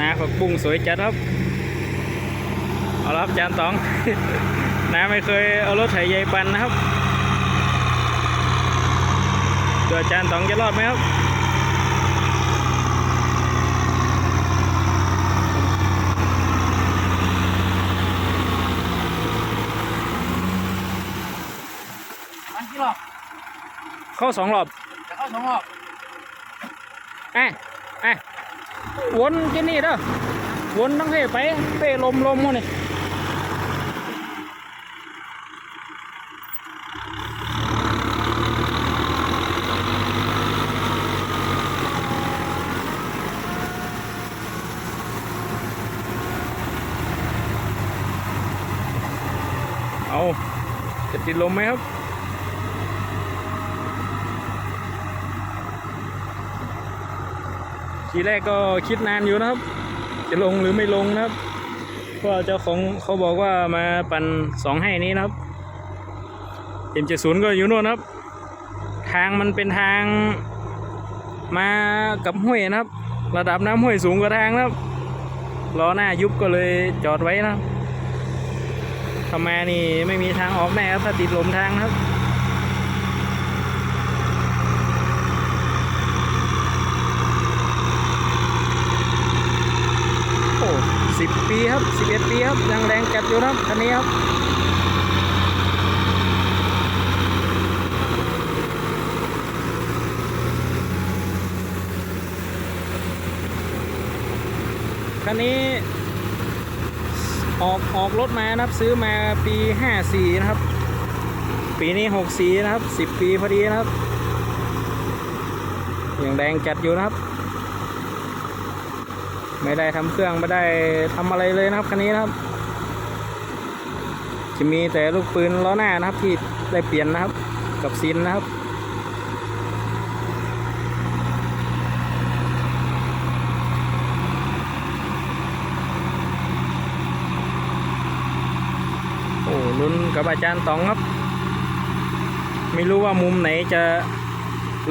นาผักบุ้งสวยจัดครับ เอาละครับจานตอง น้าไม่เคยเอารถไถใยปันนะครับตัวจานตองจะรอดไหมครับมันกี่รอบเข้าสองรอบจะเข้าสองรอบไอ้ไอ้ วนที่นี่เด้อวนทั้งเท่ไปเป้ลมลมหมดนี่เอาจะติดลมไหมครับ ทีแรกก็คิดนานอยู่นะครับ จะลงหรือไม่ลงนะครับเพราะเจ้าของเขาบอกว่ามาปั่นสองให้นี้นะครับเอ็มเจ็ดศูนย์ก็อยู่โน่นนะครับ ทางมันเป็นทางมากับห้วยนะครับ ระดับน้ำห้วยสูงกว่าทางนะครับล้อหน้ายุบก็เลยจอดไว้นะครับทำไมนี่ไม่มีทางออกแน่ครับถ้าติดลมทางนะครับ โอ้สิบปี ครับสิบเอ็ดปีครับยังแรงจัดอยู่นะครับคันนี้ครับคันนี้ออกออกรถมานะครับซื้อมาปีห้าสี่นะครับ ปีนี้หกสี่นะครับสิบปีพอดีนะครับยังแรงจัดอยู่นะครับ ไม่ได้ทำเครื่องไม่ได้ทำอะไรเลยนะครับคันนี้นะครับ จะมีแต่ลูกปืนล้อหน้านะครับ ที่ได้เปลี่ยนนะครับ กับซินนะครับโอ้ลุ้นกับอาจารย์ตองครับ ไม่รู้ว่ามุมไหนจะ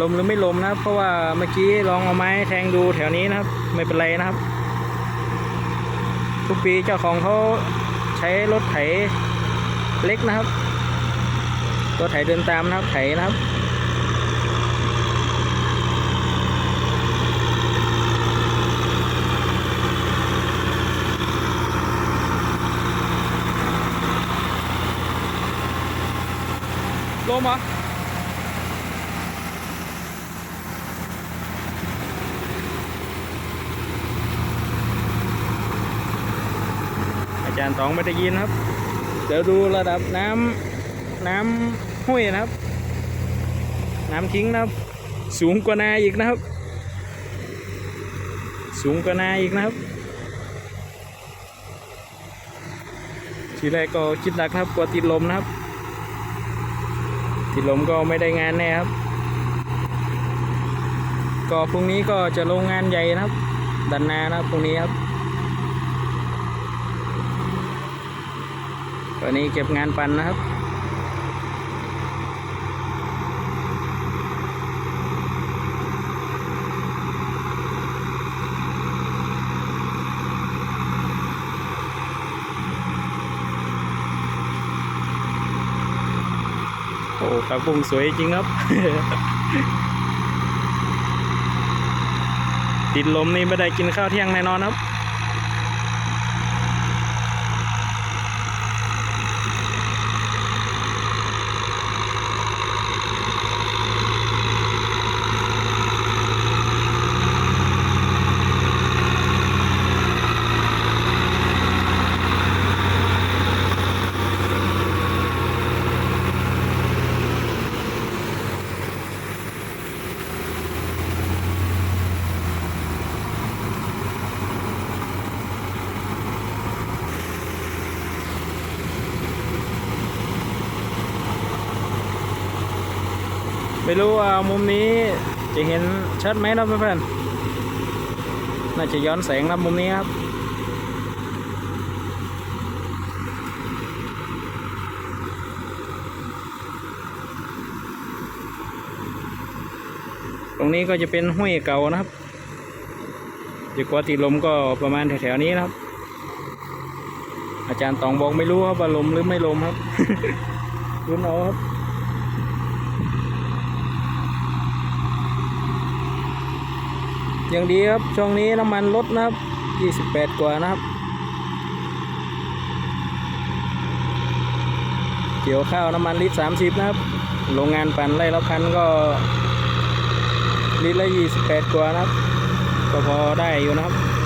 ลมหรือไม่ลมนะครับ เพราะว่าเมื่อกี้ลองเอาไม้แทงดูแถวนี้นะครับ ไม่เป็นไรนะครับ ทุกปีเจ้าของเขาใช้รถไถเล็กนะครับรถไถเดินตามนะครับไถนะครับลมา จารย์ตองไม่ได้ยินครับ เดี๋ยวดูระดับน้ำน้ำห้วยนะครับ น้ำทิ้งนะครับ สูงกว่านาอีกนะครับ สูงกว่านาอีกนะครับ ทีแรกก็คิดหนักครับกลัวติดลมนะครับ ติดลมก็ไม่ได้งานแน่ครับ ก็พรุ่งนี้ก็จะลงงานใหญ่นะครับ ดันนานะครับพรุ่งนี้ครับ อนนี้เก็บงานปันนะครับโอ้ผักบุ้งสวยจริงครับ ติดลมนี่ไม่ได้กินข้าวเที่ยงแน่นอนครับ ไม่รู้ว่ามุมนี้จะเห็นชัดไหมนะเพื่อนๆน่าจะย้อนแสงนะมุมนี้ครับตรงนี้ก็จะเป็นห้วยเก่านะครับอยู่กว่าติดลมก็ประมาณแถวๆนี้นะครับ อาจารย์ตองบอกไม่รู้ครับว่าลมหรือไม่ลมครับ รุ้นเอาครับ ยังดีครับ ช่วงนี้น้ำมันลดนะครับ 28 กว่านะครับ เกี่ยวข้าวน้ำมันลิตร 30 นะครับ โรงงานปั่นไร่ละพันก็ ลิตรละ 28 กว่านะครับ ก็พอได้อยู่นะครับ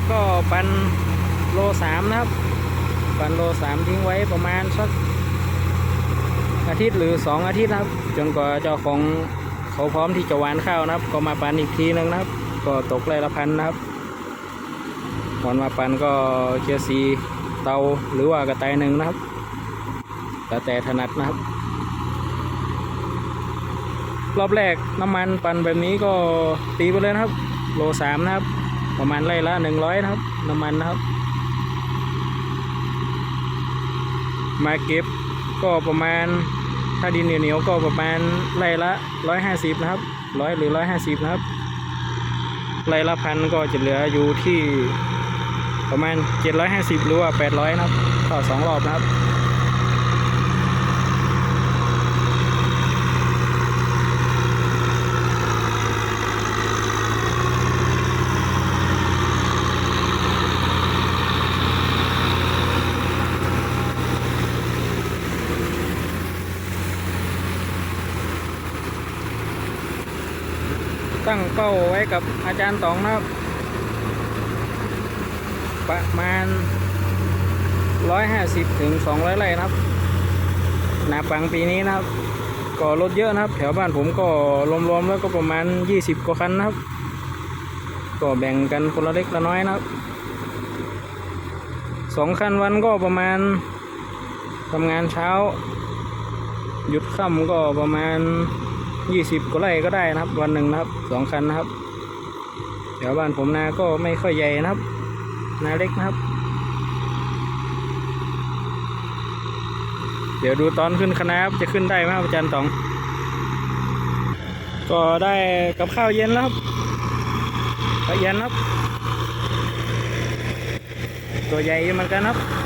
กก็ปันโลสามนะครับ ปันโลสามทิ้งไว้ประมาณสักอาทิตย์หรือสองอาทิตย์นะครับ จนกว่าเจ้าของเขาพร้อมที่จะหวานข้าวนะครับ ก็มาปันอีกทีนึงนะครับ ก็ตกไร่ละพันนะครับก่อนมาปันก็เชียร์ซีเตาหรือว่ากระต่ายหนึ่งนะครับแล้วแต่ถนัดนะครับ รอบแรกน้ำมันปั่นแบบนี้ก็ตีไปเลยนะครับ โลสามนะครับ ประมาณไร่ละหนึ่งร้อยนะครับ น้ำมันนะครับ มาเก็บก็ประมาณถ้าดินเหนียวๆก็ประมาณไร่ละร้อยห้าสิบนะครับร้อยหรือร้อยห้าสิบนะครับไร่ละพันก็จะเหลืออยู่ที่ประมาณเจ็ดร้อยห้าสิบหรือว่าแปดร้อยนะครับก็สองรอบนะครับ ตั้งเป้าไว้กับอาจารย์ตองนะครับ ประมาณ 150ถึง200ไร่นะครับนาปังปีนี้นะครับ ก็รถเยอะนะครับ แถวบ้านผมก็รวมๆแล้วก็ประมาณ 20กว่าคันนะครับ ก็แบ่งกันคนละเล็กละน้อยนะครับสองคันวันก็ประมาณทำงานเช้า หยุดค่ำก็ประมาณ 20กว่าไร่ก็ได้นะครับ วันหนึ่งนะครับสองคันนะครับแถวบ้านผมนาก็ไม่ค่อยใหญ่นะครับ นาเล็กนะครับ เดี๋ยวดูตอนขึ้นคณะครับจะขึ้นได้ไหมครับอาจารย์ตอง ก็ได้กับข้าวเย็นแล้วครับข้าวเย็นครับ ตัวใหญ่อยู่เหมือนกันครับ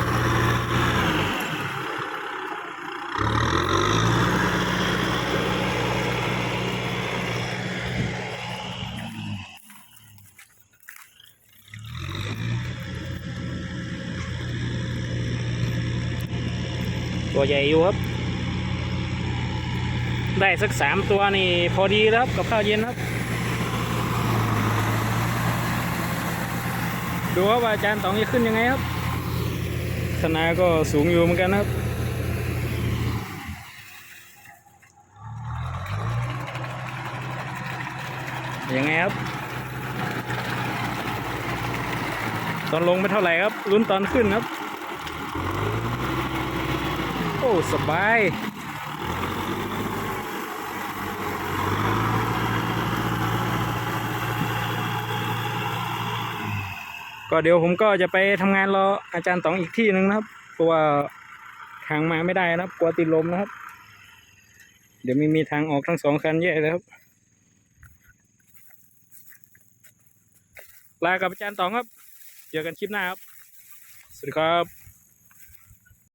ใหญ่อยู่ครับ ได้สักสามตัวนี่พอดีแล้วครับกับข้าวเย็นครับ ดูว่าอาจารย์ตองจะขึ้นยังไงครับคณะก็สูงอยู่เหมือนกันครับยังไงครับ ตอนลงไม่เท่าไหร่ครับลุ้นตอนขึ้นครับ อ้สบายก็เดี๋ยวผมก็จะไปทำงานรออาจารย์ต๋องอีกที่หนึ่งนะครับเพราะว่าทางมาไม่ได้นะครับกลัวติดลมนะครับ เดี๋ยวมีมีทางออกทั้งสองคันแย่เลยครับลากับอาจารย์ต๋องครับเจอกันคลิปหน้าครับ สวัสดีครับ